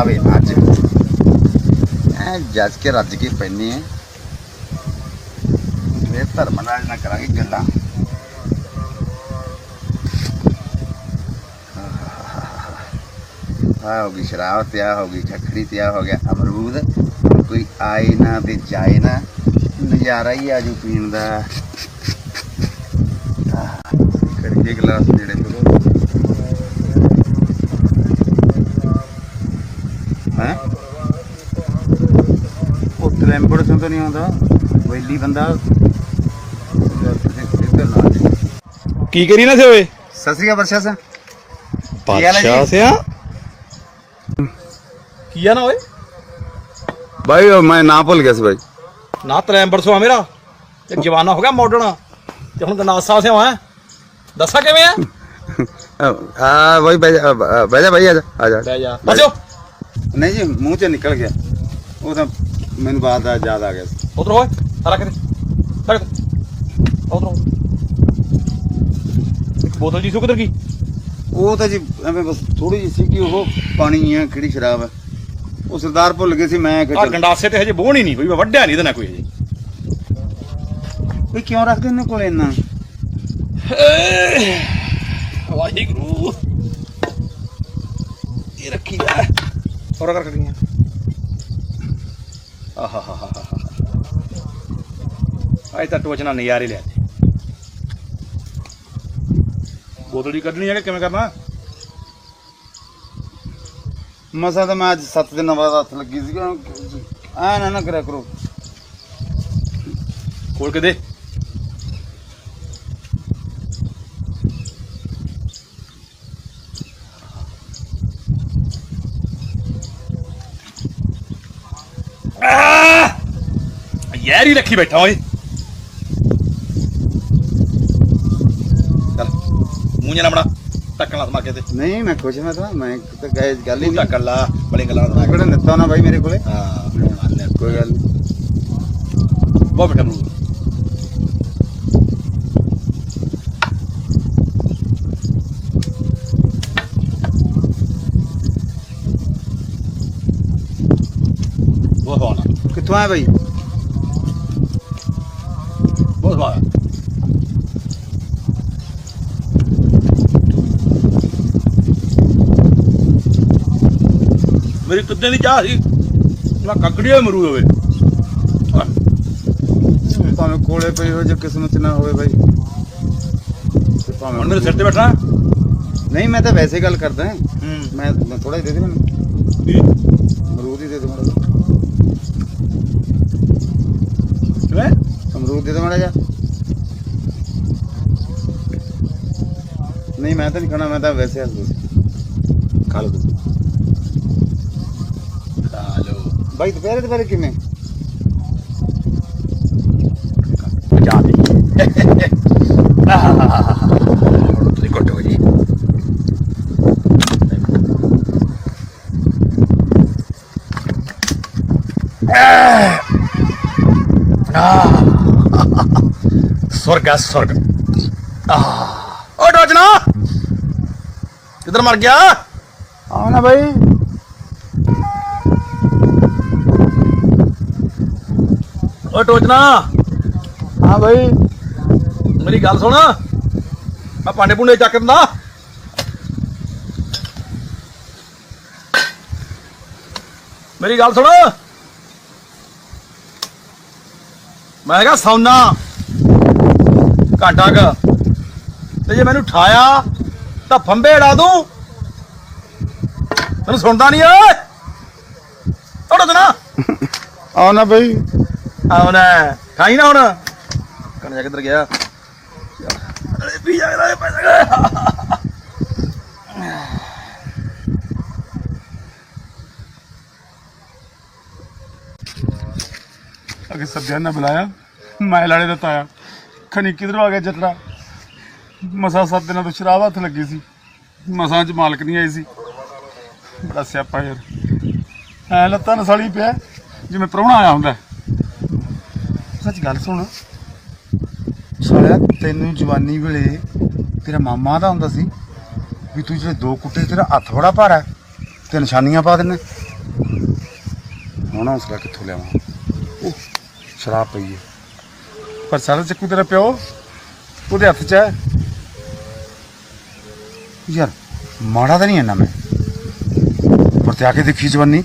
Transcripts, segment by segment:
ਆਵੇ ਨਾ ਅੱਜ ਐ ਜੱਜ ਕੇ ਰੱਜ ਕੇ ਪੈਨੇ ਆ ਇਹ ਧਰਮ ਨਾਲ ਨਾ ਕਰਾਂਗੇ ਗੱਲਾਂ ਆ ਹੋ ਗਈ ਸ਼ਰਾਬ ਤੇ ਆ ਹੋ ਗਈ ਖਖੜੀ ਤੇ ਆ ਹੋ ਗਿਆ ਅਮਰੂਦ ਕੋਈ ਆਏ ਨਾ ਤੇ ਜਾਏ ਨਾ ਨਜ਼ਾਰਾ ਹੀ। ਉਹ ਟ੍ਰੈਂਪੜ ਤੋਂ ਨਹੀਂ ਆਉਂਦਾ। ਵੈਲੀ ਬੰਦਾ ਇੱਧਰ। ਕੀ ਕਰੀ ਨਾ ਸੇ ਓਏ? ਸਤਿ ਸ੍ਰੀ ਅਕਾਲ ਵਰਸ਼ਾ ਸਰ। ਕੀ ਬਾਦਸ਼ਾਹ? ਸਿਆ। ਆ ਨਾ ਓਏ? ਮੈਂ ਨਾ ਭੁੱਲ ਗਿਆ ਸੀ ਭਾਈ ਨਾ ਤਰੈਂਬਰ ਸੋ ਆ ਮੇਰਾ। ਤੇ ਜਵਾਨਾ ਹੋ ਗਿਆ ਮਾਡਰਨ ਤੇ ਹੁਣ ਗਨਾਸਾ ਸਿਆ ਹੈ ਦੱਸਾਂ ਕਿਵੇਂ ਆ? ਆ ਭਾਈ ਬਹਿ ਜਾ ਅ, ਬਹਿ ਜਾ ਭਾਈ ਆ ਜਾ ਆ ਜਾ। ਬਹਿ ਜਾ। ਨਹੀਂ ਜੀ ਮੂੰਹ ਚ ਨਿਕਲ ਗਿਆ। ਉਹ ਤਾਂ ਮੈਨੂੰ ਬਾਅਦ ਦਾ ਯਾਦ ਆ ਗਿਆ ਸੀ। ਉਧਰ ਹੋਏ ਸਾਰਾ ਕਿਤੇ। ਤੱਕ ਉਧਰ ਇੱਕ ਬੋਤਲ ਜੀ ਸੁ ਕਿਧਰ ਗਈ ਉਹ ਤਾਂ ਜੀ ਐਵੇਂ ਬਸ ਥੋੜੀ ਜਿਹੀ ਸੀ ਕਿ ਉਹ ਪਾਣੀ ਆ ਕਿਹੜੀ ਸ਼ਰਾਬ ਹੈ ਉਹ ਸਰਦਾਰ ਭੁੱਲ ਗਏ ਸੀ ਮੈਂ ਕਿ ਆ ਗੰਡਾਸੇ ਤੇ ਹਜੇ ਬੋਣ ਹੀ ਨਹੀਂ ਕੋਈ ਮੈਂ ਵੱਡਿਆ ਨਹੀਂ ਇਹਦੇ ਨਾਲ ਕੋਈ ਹਜੇ। ਵੀ ਕਿਉਂ ਰੱਖਦੇ ਇਹਨਾਂ ਕੋਲ ਇੰਨਾ? ਵਾਹਿਗੁਰੂ। ਇਹ ਰੱਖੀ ਜਾ ਹੋਰ ਕਰ ਕਰੀਆਂ ਆਹਾਹਾਹਾ ਆਈ ਤਾਂ ਟੋਚਣਾ ਨਜ਼ਾਰੇ ਲਿਆ ਜੀ ਬੋਤਲ ਜੀ ਕੱਢਣੀ ਹੈ ਕਿ ਕਿਵੇਂ ਕਰਨਾ? ਮਸਾ ਤਾਂ ਮੈਂ ਅੱਜ 7 ਦਿਨਾਂ ਬਾਅਦ ਹੱਥ ਲੱਗੀ ਸੀ ਆ ਨਾ ਨਾ ਕਰਿਆ ਕਰੋ। ਖੋਲ ਕੇ ਦੇ। ਯਾਰ ਹੀ ਰੱਖੀ ਬੈਠਾ ਓਏ। ਚੱਲ ਮੂੰਹ ਜਿਹਾ ਨਾ ਬਣਾ ਟੱਕਣ ਲਾ ਮਾਰ ਕੇ ਤੇ। ਨਹੀਂ ਮੈਂ ਖੁਸ਼ ਮੈਂ ਤਾਂ ਮੈਂ ਤਾਂ ਗਏ ਗੱਲ ਹੀ ਤੂੰ ਨਹੀਂ। ਟੱਕਣ ਲਾ ਬੜੀ ਗੱਲਾਂ ਮੈਂ ਦਾ ਕਿਹੜਾ ਨਿੱਤਾ ਨਾ ਭਾਈ ਮੇਰੇ ਕੋਲੇ? ਹਾਂ ਕੋਈ ਗੱਲ ਨਹੀਂ ਬਹੁਤ ਬੈਠਾ ਮੂੰਹ ਬਹੁਤ ਸਵਾਦ ਕਿੱਥੋਂ ਆਇਆ ਬਹੁਤ ਸਵਾਦ ਮੇਰੀ ਕਿੱਦਾਂ ਦੀ ਚਾਹ ਸੀ ਨਾ ਕੱਕੜੀ ਹੋਏ ਮਰੂ ਹੋਵੇ ਭਾਵੇਂ ਕੋਲੇ ਪਈ ਹੋ ਜੇ ਕਿਸਮਤ ਨਾ ਹੋਵੇ ਭਾਈ ਤੇ ਭਾਵੇਂ ਹੁਣ ਮੇਰੇ ਸਿਰ ਤੇ ਬੈਠਣਾ ਨਹੀਂ ਮੈਂ ਤਾਂ ਵੈਸੇ ਗੱਲ ਕਰਦਾ ਮੈਂ ਥੋੜਾ ਹੀ ਦੇ ਦੇ ਮੈਨੂੰ ਕੀ ਅਮਰੂਦ ਹੀ ਦੇ ਦੇ ਮਾੜਾ ਜਿਹਾ। ਕਿਵੇਂ ਅਮਰੂਦ ਦੇ ਦੇ ਮਾੜਾ ਜਾ ਨਹੀਂ ਮੈਂ ਤਾਂ ਨਹੀਂ ਖਾਣਾ ਮੈਂ ਤਾਂ ਵੈਸੇ ਹੱਸਦਾ ਸੀ ਖਾ ਲਓ ਤੁਸੀਂ। ਖਾ ਲਓ। ਭਾਈ ਦੁਪਹਿਰੇ ਦੁਪਹਿਰੇ ਕਿਵੇਂ ਜਾ ਦੇ ਆਹ ਤੁਸੀਂ ਕੋਟੋ ਜੀ ਵਰਗਾ ਸੁਰਗ ਆਹ। ਓ ਡੋਜਣਾ! ਕਿੱਧਰ ਮਰ ਗਿਆ? ਆਉਣਾ ਬਾਈ। ਓ ਟੋਜਣਾ ਹਾਂ ਬਾਈ। ਮੇਰੀ ਗੱਲ ਸੁਣ। ਮੈਂ ਪਾਣੇ ਪੁੰਡੇ ਚੱਕ ਦਿੰਦਾ। ਮੇਰੀ ਗੱਲ ਸੁਣ। ਮੈਂ ਹੈਗਾ ਸੌਨਾ। ਘੰਟਾ ਕ। ਤੇ ਜੇ ਮੈਨੂੰ ਠਾਇਆ ਤਾਂ ਫੰਬੇ ੜਾ ਦੂੰ। ਤੈਨੂੰ ਸੁਣਦਾ ਨਹੀਂ ਓਏ। ਤੋੜ ਦੇਣਾ ਨਾ ਭਾਈ ਆਉਣਾ ਖਾਈ ਨਾ ਹੁਣ। ਕਣ ਕਿੱਧਰ ਗਿਆ? ਅਰੇ ਪੀ ਜਾ ਰਿਹਾ ਪੈਸਾ। ਅਗੇ ਸੱਦਿਆ ਨਾ ਬੁਲਾਇਆ। ਮੈਂ ਲਾੜੇ ਦਾ ਤਾਇਆ। ਖਣੀ ਕਿਧਰੋਂ ਆ ਗਿਆ ਜੱਟੜਾ? ਮਸਾ ਸੱਤ ਦਿਨਾਂ ਤੋਂ ਸ਼ਰਾਬ ਹੱਥ ਲੱਗੀ ਸੀ। ਮਸਾਂ ਚ ਮਾਲਕ ਨਹੀਂ ਆਈ ਸੀ। ਬੜਾ ਸਿਆਪਾ ਯਾਰ। ਐ ਲੱਤਾਂ ਨਸਾਲੀ ਪਿਆ ਜਿਵੇਂ ਪ੍ਰਾਹੁਣਾ ਆਇਆ ਹੁੰਦਾ ਸੱਚ ਗੱਲ ਸੁਣ। ਸਾਲਿਆ, ਤੈਨੂੰ ਜਵਾਨੀ ਵੇਲੇ ਤੇਰਾ ਮਾਮਾ ਦਾ ਹੁੰਦਾ ਸੀ ਵੀ ਤੂੰ ਜਿਹੜੇ ਦੋ ਕੁੱਟੇ ਤੇਰਾ ਹੱਥ ਬੜਾ ਭਾਰਾ ਤੇ ਨਿਸ਼ਾਨੀਆਂ ਪਾ ਦਿੰਨੇ ਹੁਣ ਹੌਸਲਾ ਕਿੱਥੋਂ ਲਿਆਵਾਂ? ਉਹ ਸ਼ਰਾਬ ਪਈ ਹੈ। ਪਰ ਸਾਰਾ ਚੱਕੂ ਤੇਰਾ ਪਿਓ ਉਹਦੇ ਹੱਥ 'ਚ ਹੈ। ਯਾਰ, ਮਾੜਾ ਤਾਂ ਨਹੀਂ ਹੈ ਨਾ ਮੈਂ। ਪਰ ਤੇ ਆ ਕੇ ਦੇਖੀ ਜਵਾਨੀ।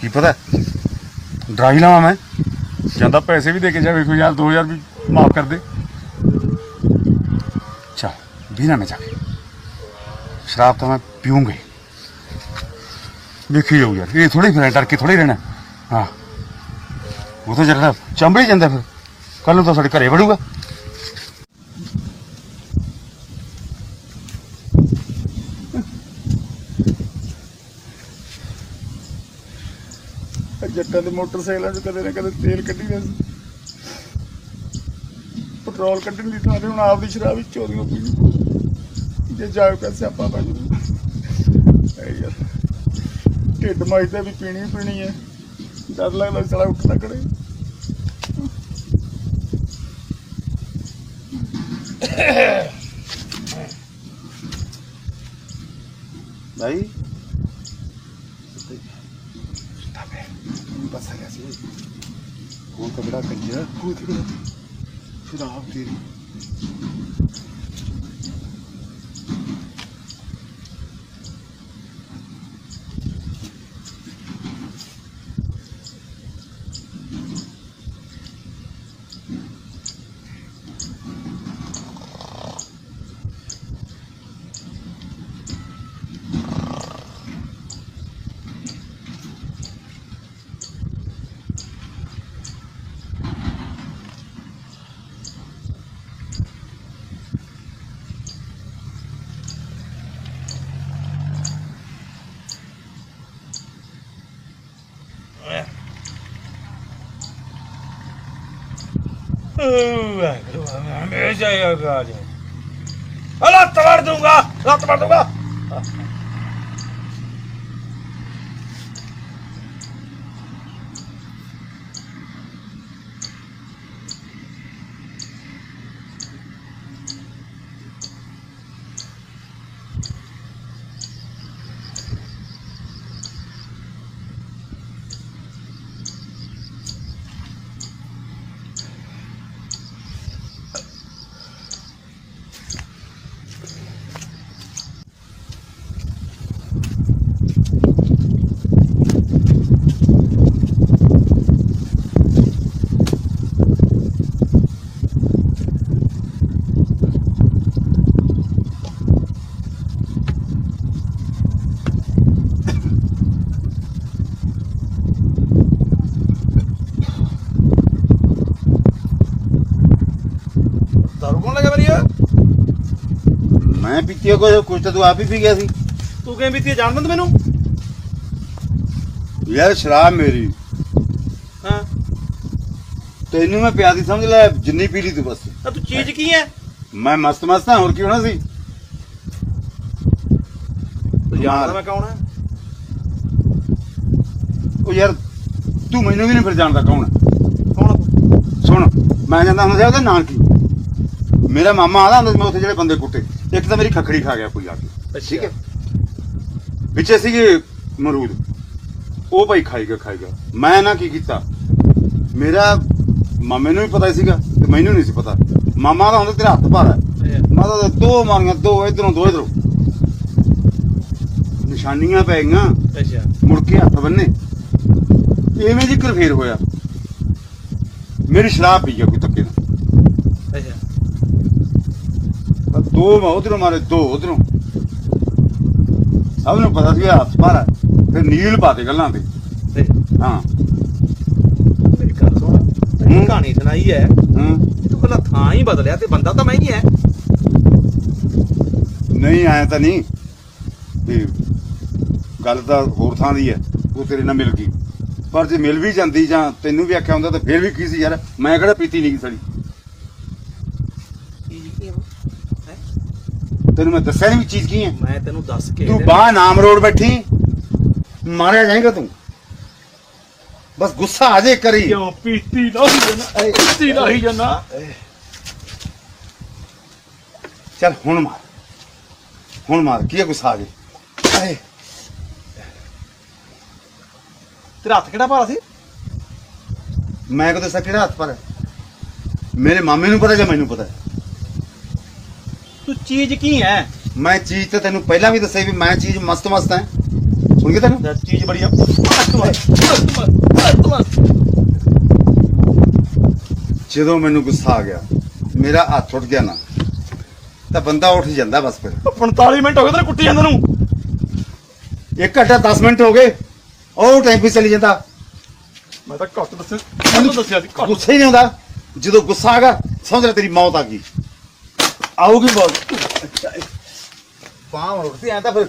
ਕੀ ਪਤਾ? ਡਰਾਈ ਹੀ ਲਵਾਂ ਮੈਂ। ਜਾਂਦਾ ਪੈਸੇ ਵੀ ਦੇ ਕੇ ਜਾਵੇ, ਕੋਈ ਯਾਰ 2000 ਵੀ ਮਾਫ ਕਰ ਦੇ। ਚਾ ਵੀਰਾ ਮੈਂ ਜਾ ਕੇ। ਸ਼ਰਾਬ ਤਾਂ ਮੈਂ ਪੀਉਂਗਾ ਹੀ। ਵੇਖੀ ਜਾਊ ਯਾਰ। ਇਹ ਥੋੜੀ ਫਿਰ ਡਰ ਕੇ ਥੋੜੀ ਰਹਿਣਾ। ਹਾਂ। ਉਹ ਤਾਂ ਜਿਹੜਾ ਚੰਬੜੀ ਜਾਂਦਾ ਫਿਰ। ਕੱਲ ਨੂੰ ਤਾਂ ਸਾਡੇ ਘਰੇ ਵੜੂਗਾ ਜੱਟਾਂ ਦੇ ਮੋਟਰਸਾਈਕਲਾਂ 'ਚ ਕਦੇ ਨਾ ਕਦੇ ਤੇਲ ਕੱਢੀ ਦਾ ਪੈਟਰੋਲ ਕੱਢਣ ਦੀ ਥਾਂ ਤੇ ਹੁਣ ਆਪਦੀ ਸ਼ਰਾਬ ਵਿੱਚ ਚੋਰੀਆਂ ਪੀਣੀ ਜੇ ਜਾਇਓ ਪੈਸੇ ਆਪਾਂ ਬਣ ਜੂ ਐ ਯਾਰ, ਢਿੱਡ ਮਾਈਦਾ ਵੀ ਪੀਣੀ ਪੀਣੀ ਹੈ। ਡਰ ਲੱਗਦਾ ਸਾਲਾ ਉੱਠਣਾ ਕੜੇ ਭਾਈ ਬਸ ਆ ਗਿਆ ਸੀ ਉਹ ਕੰਜਰ ਉਹ ਤੇ ਸ਼ਰਾਬ ਤੇਰੀ ਹਮੇਸ਼ਾ ਹੀ ਆ ਜਾ ਲੱਤ ਮਾਰ ਦੂੰਗਾ ਲੱਤ ਮਾਰ ਦੂੰਗਾ ਦਾਰੂ ਕੌਣ ਲੱਗਾ ਬਰੀਆ ਮੈਂ ਪੀਤੀ ਕੋਈ ਕੁਝ ਤਾਂ ਤੂੰ ਆਪ ਹੀ ਪੀ ਗਿਆ ਸੀ। ਤੂੰ ਕਿਵੇਂ ਪੀਤੀ ਜਾਣਦਾ ਤੂੰ ਮੈਨੂੰ ਯਾਰ ਸ਼ਰਾਬ ਮੇਰੀ। ਹਾਂ। ਤੈਨੂੰ ਮੈਂ ਪਿਆਦੀ ਸਮਝ ਲੈ ਜਿੰਨੀ ਪੀ ਲਈ ਤੂੰ ਬਸ। ਤਾਂ ਤੂੰ ਚੀਜ਼ ਕੀ ਹੈ ਮੈਂ ਮਸਤ ਮਸਤ ਹਾਂ ਹੋਰ ਕੀ ਹੋਣਾ ਸੀ? ਜਾਣਦਾ ਮੈਂ ਕੌਣ ਹੈ ਉਹ ਯਾਰ ਤੂੰ ਮੈਨੂੰ ਵੀ ਨਹੀਂ ਫਿਰ ਜਾਣਦਾ ਕੌਣ ਹੈ। ਕੌਣ ਸੁਣ ਮੈਂ ਜਾਂਦਾ ਹੁੰਦਾ ਸੀ ਉਹਦੇ ਨਾਂ ਕੀ ਮੇਰਾ ਮਾਮਾ ਆਦਾ ਹੁੰਦਾ ਸੀ ਮੈਂ ਉੱਥੇ ਜਿਹੜੇ ਬੰਦੇ ਕੁੱਟੇ ਇੱਕ ਤਾਂ ਮੇਰੀ ਖਖੜੀ ਖਾ ਗਿਆ ਕੋਈ ਆ ਕੇ। ਠੀਕ ਹੈ? ਵਿੱਚੇ ਸੀਗੇ ਮਰੂਦ ਉਹ ਭਾਈ ਖਾਈਗਾ ਖਾਈਗਾ ਮੈਂ ਨਾ ਕੀ ਕੀਤਾ? ਮੇਰਾ ਮਾਮੇ ਨੂੰ ਵੀ ਪਤਾ ਸੀਗਾ ਤੇ ਮੈਨੂੰ ਨਹੀਂ ਸੀ ਪਤਾ। ਮਾਮਾ ਦਾ ਹੁੰਦਾ ਤੇਰਾ ਹੱਥ ਭਾਰਾ ਹੈ। ਮੈਂ ਤਾਂ ਦੋ ਮਾਰੀਆਂ ਦੋ ਇਧਰੋਂ ਦੋ ਇਧਰੋਂ। ਨਿਸ਼ਾਨੀਆਂ ਪੈ ਗਈਆਂ। ਅੱਛਾ। ਮੁੜ ਕੇ ਹੱਥ ਬੰਨੇ। ਐਵੇਂ ਜ਼ਿਕਰ ਫੇਰ ਹੋਇਆ। ਮੇਰੀ ਸ਼ਰਾਬ ਪੀ ਗਿਆ ਕੋਈ ਧੱਕੇ ਨਾਲ ਅੱਛਾ ਦੋ ਮੈਂ ਉਧਰੋਂ ਮਾਰੇ ਦੋ ਉਧਰੋਂ ਸਭ ਨੂੰ ਪਤਾ ਸੀ ਹੱਥ ਭਾਰਾ ਫਿਰ ਨੀਲ ਪਾਤੇ ਗੱਲਾਂ ਤੇ ਤੇ ਹਾਂ ਮੇਰੀ ਗੱਲ ਸੁਣ। ਕਹਾਣੀ ਸੁਣਾਈ ਹੈ ਹਾਂ ਤੂੰ ਕੱਲਾ ਥਾਂ ਹੀ ਬਦਲਿਆ ਤੇ ਬੰਦਾ ਤਾਂ ਮੈਂ ਹੀ ਹੈ ਨਹੀਂ ਆਇਆ ਤਾਂ ਨਹੀਂ ਵੀ ਗੱਲ ਤਾਂ ਹੋਰ ਥਾਂ ਦੀ ਹੈ ਉਹ ਤੇਰੇ ਨਾਲ ਮਿਲ ਗਈ ਪਰ ਜੇ ਮਿਲ ਵੀ ਜਾਂਦੀ ਜਾਂ ਤੈਨੂੰ ਵੀ ਆਖਿਆ ਹੁੰਦਾ ਤਾਂ ਫਿਰ ਵੀ ਕੀ ਸੀ ਯਾਰ ਮੈਂ ਕਿਹੜਾ ਪੀਤੀ ਨਹੀਂ ਸੜੀ ਚੀਜ਼ ਕੀ ਹੈ ਹੈਂ? ਤੈਨੂੰ ਮੈਂ ਦੱਸਿਆ ਨਹੀਂ ਵੀ ਚੀਜ਼ ਕੀ ਹੈ? ਮੈਂ ਤੈਨੂੰ ਦੱਸ ਕੇ ਤੂੰ ਬਾਹ ਨਾਮ ਰੋਡ ਬੈਠੀ। ਮਾਰਿਆ ਜਾਏਗਾ ਤੂੰ। ਬਸ ਗੁੱਸਾ ਆ ਜੇ ਕਰੀ ਕਿਉਂ? ਪੀਤੀ ਦਾ ਹੀ ਜਨਾ ਪੀਤੀ ਦਾ ਹੀ ਜਨਾ ਚੱਲ ਹੁਣ ਮਾਰ। ਹੁਣ ਮਾਰ। ਕੀ ਹੈ ਗੁੱਸਾ ਆ ਜੇ ਆਏ ਤੇਰਾ ਹੱਥ ਕਿਹੜਾ ਭਾਰਾ ਸੀ? ਮੈਂ ਕਦੇ ਕਿਹੜਾ ਹੱਥ ਪਰ? ਮੇਰੇ ਮਾਮੇ ਨੂੰ ਪਤਾ ਜਾਂ ਮੈਨੂੰ ਪਤਾ? ਹੈ? ਤੂੰ ਚੀਜ਼ ਕੀ ਹੈ? ਮੈਂ ਚੀਜ਼ ਤੇ ਤੈਨੂੰ ਪਹਿਲਾਂ ਵੀ ਦੱਸਿਆ ਵੀ ਮੈਂ ਚੀਜ਼ ਮਸਤ ਮਸਤ ਹੈ। ਸੁਣ ਕੇ ਤੈਨੂੰ? ਚੀਜ਼ ਬੜੀ ਆ। ਮਸਤ ਮਸਤ ਮਸਤ ਮਸਤ। ਮਸਤ ਜਦੋਂ ਮੈਨੂੰ ਗੁੱਸਾ ਆ ਗਿਆ ਮੇਰਾ ਹੱਥ ਉੱਠ ਗਿਆ ਨਾ ਤਾਂ ਬੰਦਾ ਉੱਠ ਜਾਂਦਾ ਬਸ ਫਿਰ। 45 ਮਿੰਟ ਹੋ ਗਏ ਤੇਰੇ ਕੁੱਟੀ ਜਾਂਦੇ ਨੂੰ। ਇੱਕ ਘੰਟਾ 10 ਮਿੰਟ ਹੋ ਗਏ ਉਹ ਟਾਈਮ ਵੀ ਚਲੀ ਜਾਂਦਾ। ਮੈਂ ਤਾਂ ਘੱਟ ਦੱਸਿਆ ਮੈਨੂੰ ਦੱਸਿਆ ਸੀ ਘੱਟ। ਗੁੱਸਾ ਹੀ ਨਹੀਂ ਆਉਂਦਾ। ਜਦੋਂ ਗੁੱਸਾ ਆ ਗਿਆ ਸਮਝ ਲੈ ਤੇਰੀ ਮੌਤ ਆ ਗਈ। ਆਊਗੀ ਮੌਤ ਪਾਂ ਉੱਠਦੀ ਐ ਤਾਂ ਫਿਰ।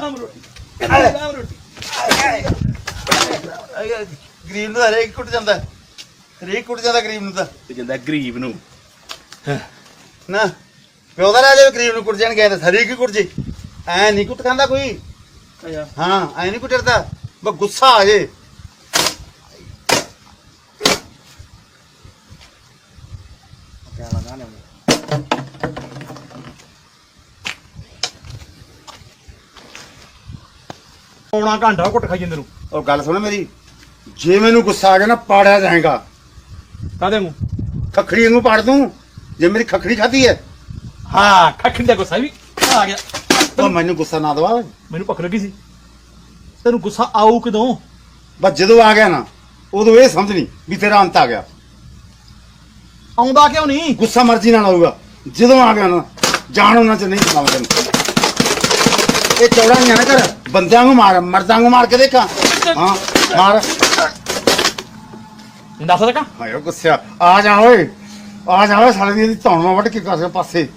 ਆਮ ਰੋਟੀ ਆਮ ਰੋਟੀ। ਗਰੀਬ ਨੂੰ ਹਰੇਕ ਕੁੱਟ ਜਾਂਦਾ। ਹਰੇਕ ਕੁੱਟ ਜਾਂਦਾ ਗਰੀਬ ਨੂੰ ਤਾਂ। ਤੇ ਜਾਂਦਾ ਗਰੀਬ ਨੂੰ। ਨਾ ਪਿਓ ਦਾ ਰਾਜਾ ਗਰੀਬ ਨੂੰ ਕੁੱਟ ਜਾਣ ਗਿਆ ਤਾਂ ਹਰੇਕ ਹੀ ਕੁੱਟ ਜੇ। ਐ ਨਹੀਂ ਕੁੱਟ ਖਾਂਦਾ ਕੋਈ। ਹਾਂ ਐ ਨਹੀਂ ਕੁੱਟਦਾ ਬਸ ਗੁੱਸਾ ਆ ਜੇ। ਪੌਣਾ ਘੰਟਾ ਕੁੱਟ ਖਾਈ ਜਾਂਦੇ ਨੂੰ। ਉਹ ਗੱਲ ਸੁਣ ਮੇਰੀ। ਜੇ ਮੈਨੂੰ ਗੁੱਸਾ ਆ ਗਿਆ ਨਾ ਪਾੜਿਆ ਜਾਏਗਾ। ਕਾਦੇ ਨੂੰ ਖਖੜੀ ਨੂੰ ਪਾੜ ਦੂੰ। ਜੇ ਮੇਰੀ ਖਖੜੀ ਖਾਧੀ ਹੈ ਹਾਂ ਖੱਖੜੀ ਦਾ ਗੁੱਸਾ ਵੀ ਆ ਗਿਆ। ਤਾਂ ਮੈਨੂੰ ਗੁੱਸਾ ਨਾ ਦਵਾ। ਮੈਨੂੰ ਭੁੱਖ ਲੱਗੀ ਸੀ। ਤੈਨੂੰ ਗੁੱਸਾ ਆਊ ਕਦੋਂ? ਬਸ ਜਦੋਂ ਆ ਗਿਆ ਨਾ ਉਦੋਂ ਇਹ ਸਮਝਣੀ ਵੀ ਤੇਰਾ ਅੰਤ ਆ ਗਿਆ। ਆਉਂਦਾ ਕਿਉਂ ਨਹੀਂ? ਗੁੱਸਾ ਮਰਜ਼ੀ ਨਾਲ ਆਊਗਾ। ਜਦੋਂ ਆ ਗਿਆ ਨਾ ਜਾਣ ਉਹਨਾਂ ਚ ਨਹੀਂ ਤੈਨੂੰ। ਇਹ ਚੌੜਾ ਨਹੀਂ ਆ ਨਾ ਕਰ ਬੰਦਿਆਂ ਨੂੰ ਮਾਰ ਮਰਦਾਂ ਨੂੰ ਮਾਰ ਕੇ ਦੇਖਾਂ। ਹਾਂ ਮਾਰ। ਦੱਸ ਸਕਾ ਹਾਏ ਗੁੱਸਿਆ। ਆ ਜਾ ਓਏ। ਆ ਜਾ ਓਏ ਸਾਲੇ ਦੀ ਧੌਣ ਮਾ ਵੱਢ ਕੇ ਕਰ ਪਾਸੇ।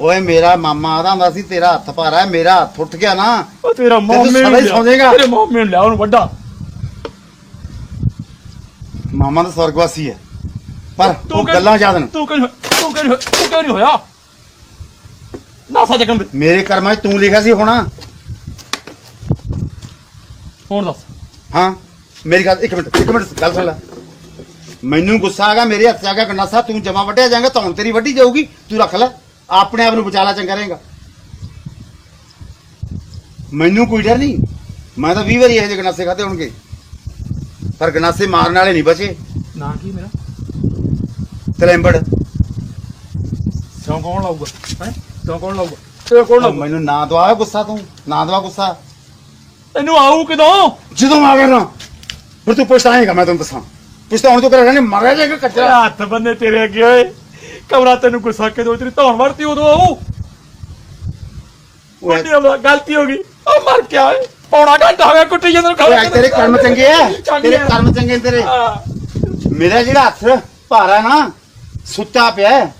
ਓਏ ਮੇਰਾ ਮਾਮਾ ਆਦਾ ਹੁੰਦਾ ਸੀ ਤੇਰਾ ਹੱਥ ਭਾਰਾ ਹੈ ਮੇਰਾ ਹੱਥ ਉੱਠ ਗਿਆ ਨਾ। ਉਹ ਤੇਰਾ ਮਾਮੇ ਸਾਲਾ ਹੀ ਸੌਂ ਜਾਏਗਾ। ਤੇਰੇ ਮਾਮੇ ਨੂੰ ਲਿਆ ਉਹਨੂੰ ਵੱਡਾ ਮਾਮਾ ਤਾਂ ਸਵਰਗਵਾਸੀ ਹੈ। ਪਰ ਤੂੰ ਉਹ ਗੱਲਾਂ ਯਾਦ ਨੇ। ਤੂੰ ਕਿਉਂ ਤੂੰ ਕਿਉਂ ਤੂੰ ਕਿਉਂ ਨਹੀਂ ਹੋਇਆ? ਨਾ ਸੱਚ ਕੰਦੇ ਮੇਰੇ ਕਰਮਾਂ 'ਚ ਤੂੰ ਲਿਖਿਆ ਸੀ ਹੋਣਾ। ਹੁਣ ਦੱਸ। ਹਾਂ ਮੇਰੀ ਗੱਲ ਇੱਕ ਮਿੰਟ ਇੱਕ ਮਿੰਟ ਗੱਲ ਸੁਣ ਲੈ। ਮੈਨੂੰ ਗੁੱਸਾ ਆ ਗਿਆ ਮੇਰੇ ਹੱਥ 'ਚ ਆ ਗਿਆ ਗੰਡਾਸਾ ਤੂੰ ਜਮਾ ਵੱਢਿਆ ਜਾਏਗਾ ਧੌਣ ਤੇਰੀ ਵੱਢੀ ਜਾਊਗੀ ਤੂੰ ਰੱਖ ਲੈ ਆਪਣੇ ਆਪ ਨੂੰ ਬਚਾ ਲੈ ਚੰਗਾ ਰਹੇਗਾ। ਮੈਨੂੰ ਕੋਈ ਡਰ ਨਹੀਂ। ਮੈਂ ਤਾਂ 20 ਵਾਰੀ ਇਹੋ ਜਿਹੇ ਗੰਡਾਸੇ ਖਾਦੇ ਹੋਣਗੇ। ਪਰ ਗੰਡਾਸੇ ਮਾਰਨ ਵਾਲੇ ਨਹੀਂ ਬਚੇ। ਨਾ ਕੀ ਮੇਰਾ? ਤਲੈਂਬੜ। ਸਿਉਂ ਕੌਣ ਲਾਊਗਾ? ਹੈ? ਸਿਉਂ ਕੌਣ ਲਾਊਗਾ? ਤੇ ਕੌਣ ਲਾਊਗਾ? ਮੈਨੂੰ ਨਾ ਦਵਾ ਗੁੱਸਾ ਤੂੰ ਨਾ ਦਵਾ ਗੁੱਸਾ। ਤੈਨੂੰ ਆਊ ਕਦੋਂ? ਜਦੋਂ ਆ ਗਿਆ ਨਾ ਫਿਰ ਤੂੰ ਪਛਤਾਏਗਾ ਮੈਂ ਤੈਨੂੰ ਦੱਸਾਂ। ਪਛਤਾਉਣ ਤੋਂ ਕਰਿਆ ਨਹੀਂ ਮਰਿਆ ਜਾਏਗਾ ਕੱਚਰਾ ਹੱਥ ਬੰਨੇ ਤੇਰੇ ਅੱਗੇ ਓਏ। ਕਮਰਾ ਤੈਨੂੰ ਗੁੱਸਾ ਕੇ ਦੋ ਤੇਰੀ ਧੌਣ ਵਰਤੀ ਉਦੋਂ ਆਊ। ਅਮਲਾ ਗਲਤੀ ਹੋ ਗਈ। ਉਹ ਮਰ ਗਿਆ ਓਏ। ਪੌਣਾ ਘੰਟਾ ਹੋ ਗਿਆ ਕੁੱਟੀ ਜਦੋਂ ਓਏ ਅੱਜ ਤੇਰੇ ਕਰਮ ਚੰਗੇ ਆ ਤੇਰੇ। ਕਰਮ ਚੰਗੇ ਨੇ ਤੇਰੇ। ਮੇਰਾ ਜਿਹੜਾ ਹੱਥ ਭਾਰਾ ਨਾ ਸੁੱਤਾ ਪਿਆ ਹੈ।